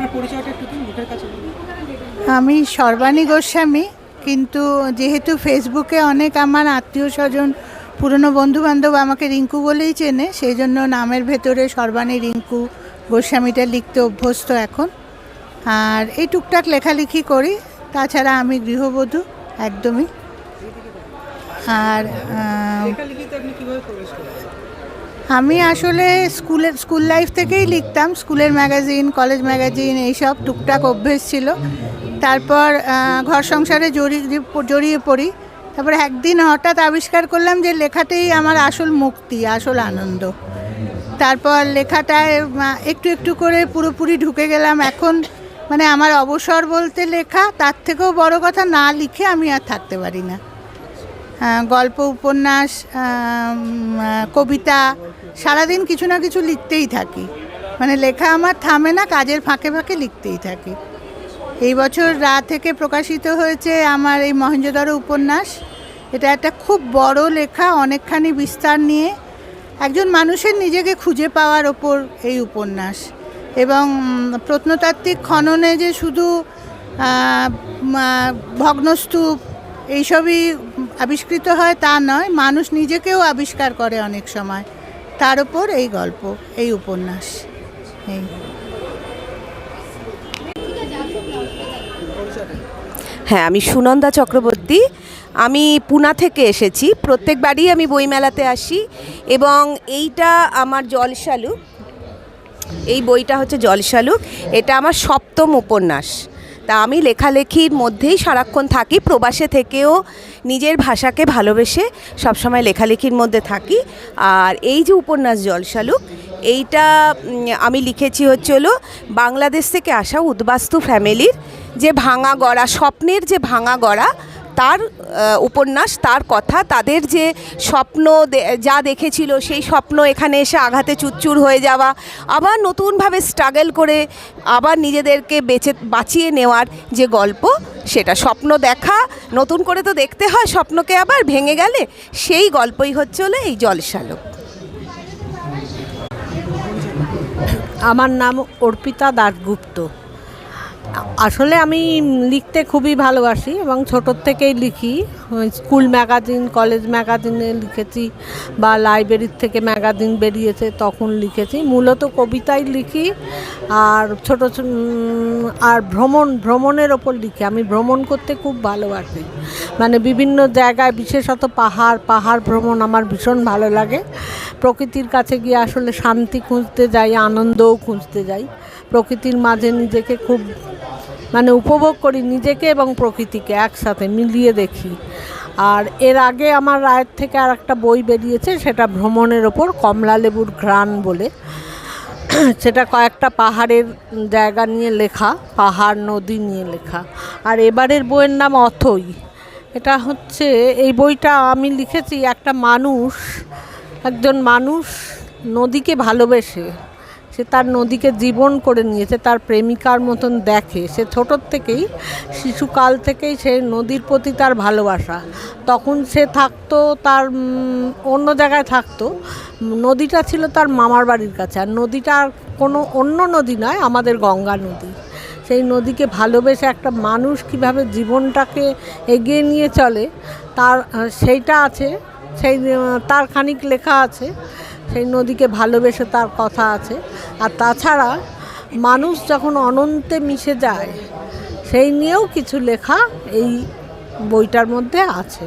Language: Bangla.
আপনার পরিচয়টা একটু দিন মুখের কাছে আমি সর্বাণী গোস্বামী কিন্তু যেহেতু ফেসবুকে অনেক আমার আত্মীয় স্বজন পুরনো বন্ধু বান্ধব আমাকে রিঙ্কু বলেই চেনে সেই জন্য নামের ভেতরে সর্বাণী রিঙ্কু গোস্বামীটা লিখতে অভ্যস্ত এখন। আর এই টুকটাক লেখালেখি করি তাছাড়া আমি গৃহবধূ একদমই। আর লেখালেখিতে আপনি আমি আসলে স্কুলের স্কুল লাইফ থেকেই লিখতাম। স্কুলের ম্যাগাজিন কলেজ ম্যাগাজিন এইসব টুকটাক অভ্যেস ছিল। তারপর ঘর সংসারে জড়িয়ে জড়িয়ে পড়ি। তারপর একদিন হঠাৎ আবিষ্কার করলাম যে লেখাতেই আমার আসল মুক্তি, আসল আনন্দ। তারপর লেখাটায় একটু একটু করে পুরোপুরি ঢুকে গেলাম। এখন মানে আমার অবসর বলতে লেখা, তার থেকেও বড় কথা না লিখে আমি আর থাকতে পারি না। গল্প, উপন্যাস কবিতা সারাদিন কিছু না কিছু লিখতেই থাকি। মানে লেখা আমার থামে না, কাজের ফাঁকে ফাঁকে লিখতেই থাকি। এই বছর রা থেকে প্রকাশিত হয়েছে আমার এই মহেঞ্জোদর উপন্যাস। এটা একটা খুব বড় লেখা, অনেকখানি বিস্তার নিয়ে। একজন মানুষের নিজেকে খুঁজে পাওয়ার ওপর এই উপন্যাস। এবং প্রত্নতাত্ত্বিক খননে যে শুধু ভগ্নস্তূপ এইসবই আবিষ্কৃত হয় তা নয়, মানুষ নিজেকেও আবিষ্কার করে অনেক সময়। তার ওপর এই গল্প, এই উপন্যাস। এই। হ্যাঁ আমি সুনন্দা চক্রবর্তী। আমি পুনা থেকে এসেছি। প্রত্যেকবারই আমি বইমেলাতে আসি এবং এইটা আমার জলশালুক এই বইটা হচ্ছে জলশালুক এটা আমার সপ্তম উপন্যাস। তা আমি লেখালেখির মধ্যেই সারাক্ষণ থাকি, প্রবাসে থেকেও নিজের ভাষাকে ভালোবেসে সবসময় লেখালেখির মধ্যে থাকি। আর এই যে উপন্যাস জলশালুক এইটা আমি লিখেছি হচ্ছে হলো বাংলাদেশ থেকে আসা উদ্বাস্তু ফ্যামিলির যে ভাঙা গড়া, স্বপ্নের যে ভাঙা গড়া, তার উপন্যাস, তার কথা, তাদের যে স্বপ্ন যা দেখেছিল, সেই স্বপ্ন এখানে এসে আঘাতে চুরচুর হয়ে যাওয়া, আবার নতুনভাবে স্ট্রাগল করে আবার নিজেদেরকে বেঁচে, বাঁচিয়ে নেওয়ার যে গল্প, সেটা স্বপ্ন দেখা, নতুন করে তো দেখতে হয় স্বপ্নকে আবার ভেঙে গেলে, সেই গল্পই হচ্ছে হলো এই জলসালক আমার নাম অর্পিতা দাশগুপ্ত। আসলে আমি লিখতে খুবই ভালোবাসি এবং ছোটোর থেকেই লিখি। স্কুল ম্যাগাজিন, কলেজ ম্যাগাজিনে লিখেছি বা লাইব্রেরির থেকে ম্যাগাজিন বেরিয়েছে তখন লিখেছি। মূলত কবিতাই লিখি আর ছোটো আর ভ্রমণ, ভ্রমণের ওপর লিখি। আমি ভ্রমণ করতে খুব ভালোবাসি। মানে বিভিন্ন জায়গায়, বিশেষত পাহাড় পাহাড় ভ্রমণ আমার ভীষণ ভালো লাগে। প্রকৃতির কাছে গিয়ে আসলে শান্তি খুঁজতে যাই, আনন্দও খুঁজতে যাই। প্রকৃতির মাঝে নিজেকে খুব মানে উপভোগ করি নিজেকে এবং প্রকৃতিকে একসাথে মিলিয়ে দেখি। আর এর আগে আমার রায়ের থেকে আর একটা বই বেরিয়েছে, সেটা ভ্রমণের ওপর কমলা লেবুর ঘ্রাণ বলে। সেটা কয়েকটা পাহাড়ের জায়গা নিয়ে লেখা, পাহাড় নদী নিয়ে লেখা। আর এবারের বইয়ের নাম অথই। এটা হচ্ছে, এই বইটা আমি লিখেছি একটা মানুষ, একজন মানুষ নদীকে ভালোবেসে। সে তার নদীকে জীবন করে নিয়েছে, তার প্রেমিকার মতন দেখে। সে ছোটোর থেকেই, শিশুকাল থেকেই সে নদীর প্রতি তার ভালোবাসা। তখন সে থাকতো তার অন্য জায়গায় থাকতো। নদীটা ছিল তার মামার বাড়ির কাছে। আর নদীটা কোনো অন্য নদী নয়, আমাদের গঙ্গা নদী। সেই নদীকে ভালোবেসে একটা মানুষ কীভাবে জীবনটাকে এগিয়ে নিয়ে চলে, তার সেইটা আছে। সেই তার খানিক লেখা আছে। সেই নদীকে ভালোবেসে তার কথা আছে। আর তাছাড়া মানুষ যখন অনন্তে মিশে যায়, সেই নিয়েও কিছু লেখা এই বইটার মধ্যে আছে।